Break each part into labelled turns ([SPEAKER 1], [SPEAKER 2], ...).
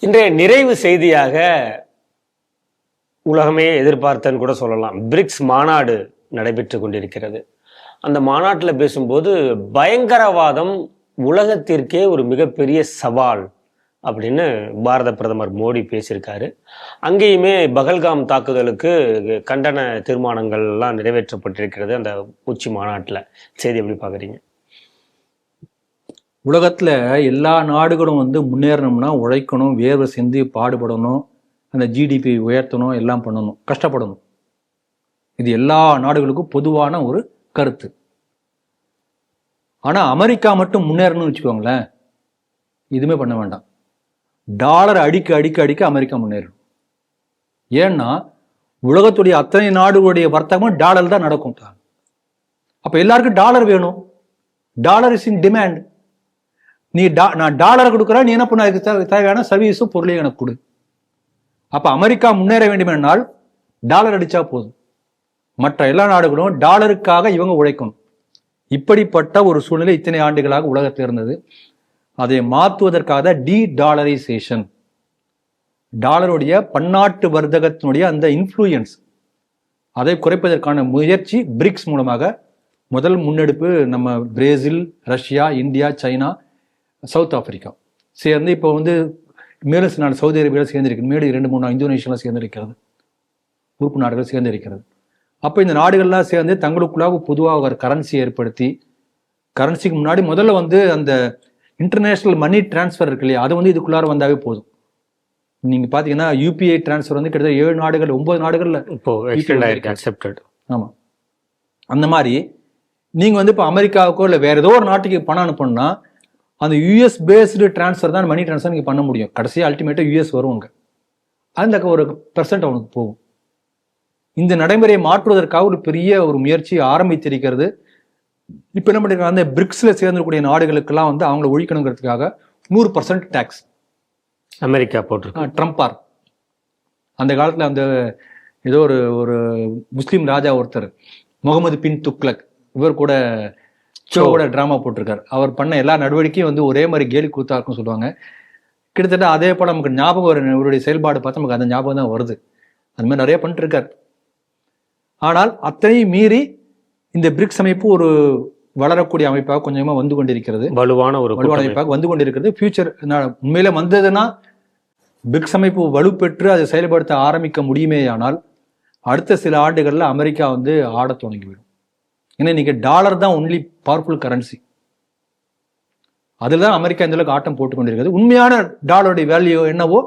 [SPEAKER 1] இன்றைய நிறைவு செய்தியாக உலகமே எதிர்பார்த்தன்னு கூட சொல்லலாம். பிரிக்ஸ் மாநாடு நடைபெற்று கொண்டிருக்கிறது. அந்த மாநாட்டில் பேசும்போது பயங்கரவாதம் உலகத்திற்கே ஒரு மிகப்பெரிய சவால் அப்படின்னு பாரத பிரதமர் மோடி பேசியிருக்காரு. அங்கேயுமே பகல்காம் தாக்குதலுக்கு கண்டன தீர்மானங்கள்லாம் நிறைவேற்றப்பட்டிருக்கிறது அந்த உச்சி மாநாட்டில். செய்தி எப்படி பார்க்குறீங்க?
[SPEAKER 2] உலகத்தில் எல்லா நாடுகளும் வந்து முன்னேறணும்னா உழைக்கணும் வேர்வை சிந்தி பாடுபடணும் அந்த ஜிடிபி உயர்த்தணும் எல்லாம் பண்ணணும் கஷ்டப்படணும். இது எல்லா நாடுகளுக்கும் பொதுவான ஒரு கருத்து. ஆனால் அமெரிக்கா மட்டும் முன்னேறணும்னு வச்சுக்கோங்களேன் இதுவுமே பண்ண வேண்டாம். டாலர் அடிக்க அடிக்க அடிக்க அமெரிக்கா முன்னேறும். ஏன்னா உலகத்துடைய அத்தனை நாடுகளுடைய வர்த்தகமும் டாலர் தான் நடக்கும். அப்போ எல்லாருக்கும் டாலர் வேணும். டாலர் இஸ் இன் டிமாண்ட் நீ டா நான் டாலரை கொடுக்குறேன் நீ என்ன பண்ண? அதுக்கு தேவையான சர்வீஸும் பொருளையும் எனக்கு கொடு. அப்போ அமெரிக்கா முன்னேற வேண்டுமென்றால் டாலர் அடித்தா போதும். மற்ற எல்லா நாடுகளும் டாலருக்காக இவங்க உழைக்கணும். இப்படிப்பட்ட ஒரு சூழ்நிலை இத்தனை ஆண்டுகளாக உலகத்தில் இருந்தது. அதை மாற்றுவதற்காக டி டாலரைசேஷன் டாலருடைய பன்னாட்டு வர்த்தகத்தினுடைய அந்த இன்ஃப்ளூயன்ஸ் அதை குறைப்பதற்கான முயற்சி பிரிக்ஸ் மூலமாக. முதல் முன்னெடுப்பு நம்ம Brazil Russia India China South Africa. சேர்ந்து இப்போ வந்து மேலும் சில நாடு சவுதி அரேபியாவில் சேர்ந்திருக்கு மேலும் இரண்டு மூணு இந்தோனேஷியாவில் சேர்ந்திருக்கிறது. உறுப்பு நாடுகள் சேர்ந்திருக்கிறது. அப்போ இந்த நாடுகள்லாம் சேர்ந்து தங்களுக்குள்ளாக பொதுவாக ஒரு கரன்சி ஏற்படுத்தி கரன்சிக்கு முன்னாடி முதல்ல வந்து அந்த இன்டர்நேஷனல் மணி டிரான்ஸ்ஃபர் இருக்கு இல்லையா? அது வந்து இதுக்குள்ளார வந்தாவே போதும். நீங்க பாத்தீங்கன்னா யூபிஐ டிரான்ஸ்ஃபர் வந்து கிட்டத்தட்ட ஏழு நாடுகள் ஒன்பது நாடுகள்ல
[SPEAKER 1] இப்போ அக்செப்டட்
[SPEAKER 2] ஆமாம் அந்த மாதிரி நீங்கள் வந்து இப்போ அமெரிக்காவுக்கோ இல்லை வேற ஏதோ ஒரு நாட்டுக்கு பணம் அனுப்பணும்னா அந்த யூஎஸ் பேஸ்டு ட்ரான்ஸ்ஃபர் தான் மணி ட்ரான்ஸ்ஃபர் நீங்கள் பண்ண முடியும். கடைசியாக அல்டிமேட்டாக யூஎஸ் வருவாங்க அந்த ஒரு பெர்சன்ட் அவனுக்கு போகும். இந்த நடைமுறையை மாற்றுவதற்காக ஒரு பெரிய ஒரு முயற்சி ஆரம்பித்திருக்கிறது. இப்போ என்ன பண்ணிருக்காங்க? அந்த பிரிக்ஸில் சேர்ந்திருக்கக்கூடிய நாடுகளுக்கெல்லாம் வந்து அவங்கள ஒழிக்கணுங்கிறதுக்காக நூறு பர்சன்ட் டேக்ஸ்
[SPEAKER 1] அமெரிக்கா போட்டிருக்கு.
[SPEAKER 2] ட்ரம்பார் அந்த காலத்தில் அந்த ஏதோ ஒரு ஒரு முஸ்லீம் ராஜா ஒருத்தர் முகமது பின் துக்லக் இவர் கூட ஷோவோட ட்ராமா போட்டிருக்காரு. அவர் பண்ண எல்லா நடவடிக்கையும் வந்து ஒரே மாதிரி கேலி கூத்தா இருக்கும்னு சொல்லுவாங்க. கிட்டத்தட்ட அதே போல நமக்கு ஞாபகம் வரும் இவருடைய செயல்பாடு பார்த்து நமக்கு அந்த ஞாபகம் தான் வருது. அந்த மாதிரி நிறைய பண்ணிட்டு இருக்காரு ஆனால் அத்தனையும் மீறி இந்த பிரிக்ஸ் அமைப்பு ஒரு வளரக்கூடிய அமைப்பாக கொஞ்சமா வந்து கொண்டிருக்கிறது.
[SPEAKER 1] வலுவான ஒரு
[SPEAKER 2] வலுவான. அமைப்பாக வந்து கொண்டிருக்கிறது. ஃபியூச்சர் உண்மையில வந்ததுன்னா பிரிக்ஸ் அமைப்பு வலுப்பெற்று அதை செயல்படுத்த ஆரம்பிக்க முடியுமேயானால் அடுத்த சில ஆண்டுகள்ல அமெரிக்கா வந்து ஆடத் தொடங்கிவிடும் ஏன்னா இன்னைக்கு டாலர் தான் ஒன்லி பவர்ஃபுல் கரன்சி அதில் தான் அமெரிக்கா இந்த அளவுக்கு ஆட்டம் போட்டு கொண்டிருக்கிறது. உண்மையான டாலருடைய வேல்யூ என்னவோ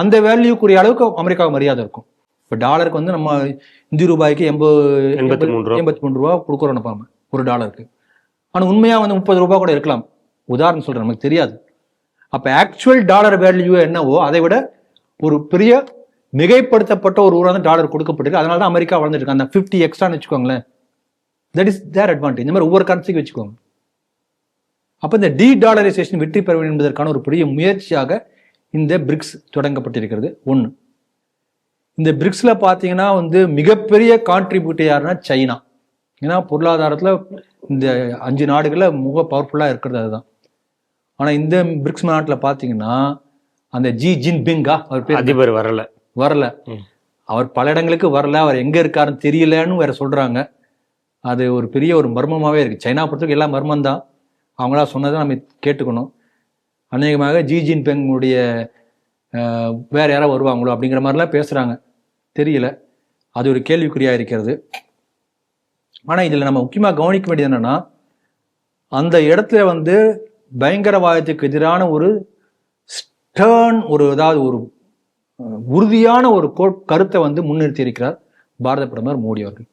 [SPEAKER 2] அந்த வேல்யூக்குரிய அளவுக்கு அமெரிக்காவுக்கு மரியாதை இருக்கும். இப்போ டாலருக்கு வந்து நம்ம இந்திய ரூபாய்க்கு எண்பது
[SPEAKER 1] எண்பத்தி மூணு ரூபா.
[SPEAKER 2] எண்பத்தி மூணு ரூபா கொடுக்குறோம் நம்ம ஒரு டாலருக்கு ஆனா உண்மையா வந்து முப்பது ரூபாய் கூட இருக்கலாம். உதாரணம் சொல்றேன் நமக்கு தெரியாது. அப்ப ஆக்சுவல் டாலர் வேல்யூ என்னவோ அதை விட ஒரு பெரிய மிகைப்படுத்தப்பட்ட ஒரு ஊராக டாலர் கொடுக்கப்பட்டிருக்கு. அதனால தான் அமெரிக்கா வளர்ந்துட்டு இருக்கு. அந்த ஃபிஃப்டி எக்ஸ்ட்ரான்னு வச்சுக்கோங்களேன். தட் இஸ் தேர் அட்வான்டேஜ் இந்த மாதிரி ஒவ்வொரு கரன்சிக்கு வச்சுக்கோங்க. அப்ப இந்த டி டாலரைசேஷன் வெற்றி பெற வேண்டும் என்பதற்கான ஒரு பெரிய முயற்சியாக இந்த பிரிக்ஸ் தொடங்கப்பட்டிருக்கிறது. ஒன்று இந்த பிரிக்ஸ்ல பாத்தீங்கன்னா வந்து மிகப்பெரிய கான்ட்ரிபியூட்டர் யாருன்னா சைனா. ஏன்னா பொருளாதாரத்துல இந்த அஞ்சு நாடுகள்ல மிக பவர்ஃபுல்லா இருக்கிறது அதுதான். ஆனா இந்த பிரிக்ஸ் நாட்டுல பாத்தீங்கன்னா அந்த ஜி ஜின் பிங்கா அவர் பேர்
[SPEAKER 1] அதிபர் வரல.
[SPEAKER 2] வரல. அவர் பல இடங்களுக்கு வரல. அவர் எங்க இருக்காருன்னு தெரியலன்னு வேற சொல்றாங்க. அது ஒரு பெரிய ஒரு மர்மமாகவே இருக்குது சைனா பொறுத்தவரைக்கும் எல்லாம் மர்மம் தான் அவங்களா சொன்னதை நம்ம கேட்டுக்கணும். அநேகமாக ஜி ஜின்பிங்குடைய வேறு வேற யாராவது வருவாங்களோ அப்படிங்கிற மாதிரிலாம் பேசுகிறாங்க தெரியல. அது ஒரு கேள்விக்குறியாக இருக்கிறது. ஆனால் இதில் நம்ம முக்கியமாக கவனிக்க வேண்டியது என்னென்னா அந்த இடத்துல வந்து பயங்கரவாதத்துக்கு எதிரான ஒரு ஸ்டர்ன் ஒரு அதாவது ஒரு உறுதியான ஒரு கோ- கருத்தை வந்து முன்னிறுத்தி இருக்கிறார் பாரத பிரதமர் மோடி அவர்கள்.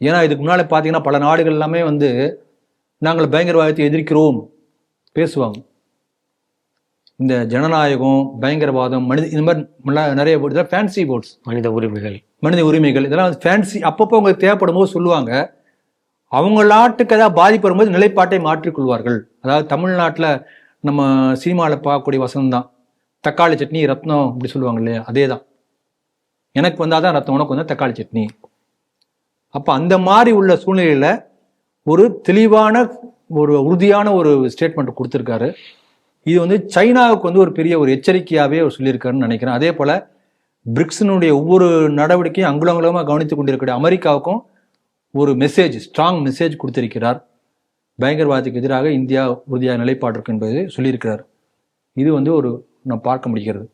[SPEAKER 2] ஏன்னா இதுக்கு முன்னால பார்த்தீங்கன்னா பல நாடுகள் எல்லாமே வந்து நாங்கள் பயங்கரவாதத்தை எதிர்க்கிறோம் பேசுவாங்க. இந்த ஜனநாயகம் பயங்கரவாதம் மனித இந்த மாதிரி நிறைய வேர்ட்ஸ் ஃபேன்சி வேர்ட்ஸ்
[SPEAKER 1] மனித உரிமைகள்.
[SPEAKER 2] மனித உரிமைகள் இதெல்லாம் ஃபேன்சி அப்பப்போ உங்களுக்கு தேவைப்படும் போது சொல்லுவாங்க. அவங்க நாட்டுக்கு ஏதாவது பாதிப்பு வரும்போது நிலைப்பாட்டை மாற்றிக்கொள்வார்கள். அதாவது தமிழ்நாட்டில் நம்ம சினிமாவில் பார்க்கக்கூடிய வசனம் தான் தக்காளி சட்னி ரத்னம் அப்படி சொல்லுவாங்க இல்லையா? அதே தான் எனக்கு வந்தாதான் ரத்தம் உனக்கு வந்தா தக்காளி சட்னி. அப்போ அந்த மாதிரி உள்ள சூழ்நிலையில் ஒரு தெளிவான ஒரு உறுதியான ஒரு ஸ்டேட்மெண்ட் கொடுத்துருக்காரு. இது வந்து சைனாவுக்கு வந்து ஒரு பெரிய ஒரு எச்சரிக்கையாகவே அவர் சொல்லியிருக்காருன்னு நினைக்கிறேன். அதே போல் பிரிக்ஸினுடைய ஒவ்வொரு நடவடிக்கையும் அங்குலங்குலமாக கவனித்து கொண்டிருக்கிற அமெரிக்காவுக்கும் ஒரு மெசேஜ் ஸ்ட்ராங் மெசேஜ் கொடுத்திருக்கிறார். பயங்கரவாதத்துக்கு எதிராக இந்தியா உறுதியாக நிலைப்பாடு இருக்கு என்பதை சொல்லியிருக்கிறார். இது வந்து ஒரு நான் பார்க்க முடிகிறது.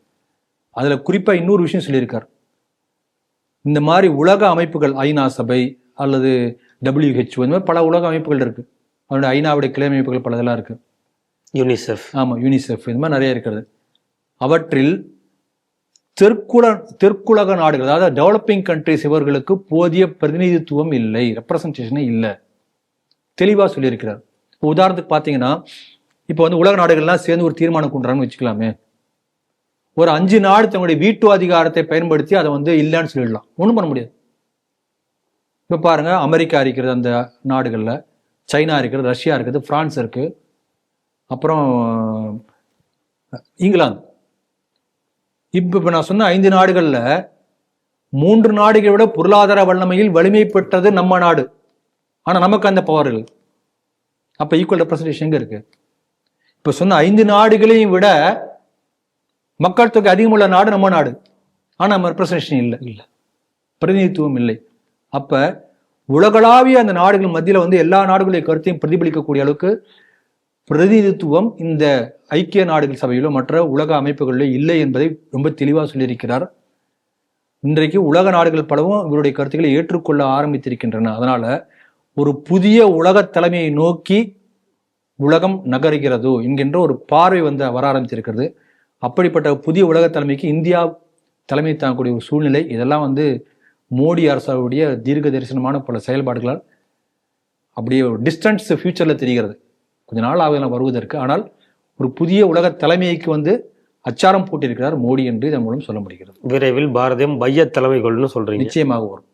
[SPEAKER 2] அதில் குறிப்பாக இன்னொரு விஷயம் சொல்லியிருக்கார். இந்த மாதிரி உலக அமைப்புகள் ஐநா சபை அல்லது WHO இந்த மாதிரி பல உலக அமைப்புகள் இருக்கு. அதனுடைய ஐநாவுடைய கிளை அமைப்புகள் பல இதெல்லாம் இருக்கு.
[SPEAKER 1] யூனிசெஃப்
[SPEAKER 2] ஆமாம் யூனிசெஃப் இந்த மாதிரி நிறைய இருக்கிறது. அவற்றில் தெற்குல தெற்குலக நாடுகள் அதாவது டெவலப்பிங் கண்ட்ரிஸ் இவர்களுக்கு போதிய பிரதிநிதித்துவம் இல்லை ரெப்ரசன்டேஷனே இல்லை. தெளிவாக சொல்லியிருக்கிறார். இப்போ உதாரணத்துக்கு பார்த்தீங்கன்னா இப்போ வந்து உலக நாடுகள்லாம் சேர்ந்து ஒரு தீர்மானம் கொண்டுறாங்கன்னு வச்சுக்கலாமே. ஒரு அஞ்சு நாடு தங்களுடைய வீட்டு அதிகாரத்தை பயன்படுத்தி அதை வந்து இல்லைன்னு சொல்லிடலாம். ஒன்றும் பண்ண முடியாது. இப்போ பாருங்க அமெரிக்கா இருக்கிறது அந்த நாடுகளில் சைனா இருக்கிறது ரஷ்யா இருக்குது பிரான்ஸ் இருக்கு அப்புறம் இங்கிலாந்து. இப்போ இப்போ நான் சொன்ன ஐந்து நாடுகளில் மூன்று நாடுகளை விட பொருளாதார வல்லமையில் வலிமை பெற்றது நம்ம நாடு. ஆனால் நமக்கு அந்த பவர் இல்லை. அப்போ ஈக்குவல் ரெப்ரஸன்டேஷன் எங்கே இருக்கு? இப்போ சொன்ன ஐந்து நாடுகளையும் விட மக்கள் தொகை அதிகமுள்ள நாடு நம்ம நாடு. ஆனால் நம்ம ரெப்ரசன்டேஷன் இல்லை. இல்லை. பிரதிநிதித்துவம் இல்லை. அப்ப உலகளாவிய அந்த நாடுகள் மத்தியில வந்து எல்லா நாடுகளுடைய கருத்தையும் பிரதிபலிக்கக்கூடிய அளவுக்கு பிரதிநிதித்துவம் இந்த ஐக்கிய நாடுகள் சபையிலோ மற்ற உலக அமைப்புகளிலோ இல்லை என்பதை ரொம்ப தெளிவாக சொல்லியிருக்கிறார். இன்றைக்கு உலக நாடுகள் பலவும் இவருடைய கருத்துக்களை ஏற்றுக்கொள்ள ஆரம்பித்திருக்கின்றன. அதனால ஒரு புதிய உலக தலைமையை நோக்கி உலகம் நகருகிறதோ என்கின்ற ஒரு பார்வை வந்து வர ஆரம்பித்திருக்கிறது. அப்படிப்பட்ட புதிய உலக தலைமைக்கு இந்தியா தலைமை தாங்கக்கூடிய ஒரு சூழ்நிலை. இதெல்லாம் வந்து மோடி அரசாவுடைய தீர்க்க தரிசனமான பல செயல்பாடுகளால் அப்படியே ஒரு டிஸ்டன்ஸ் ஃபியூச்சரில் தெரிகிறது. கொஞ்ச நாள் ஆகலாம் வருவதற்கு. ஆனால் ஒரு புதிய உலக தலைமைக்கு வந்து அச்சாரம் போட்டிருக்கிறார் மோடி என்று இதன் மூலம் சொல்ல முடிகிறது.
[SPEAKER 1] விரைவில் பாரதியம் மைய தலைமைகள்னு சொல்றீங்க.
[SPEAKER 2] நிச்சயமாக வரும்.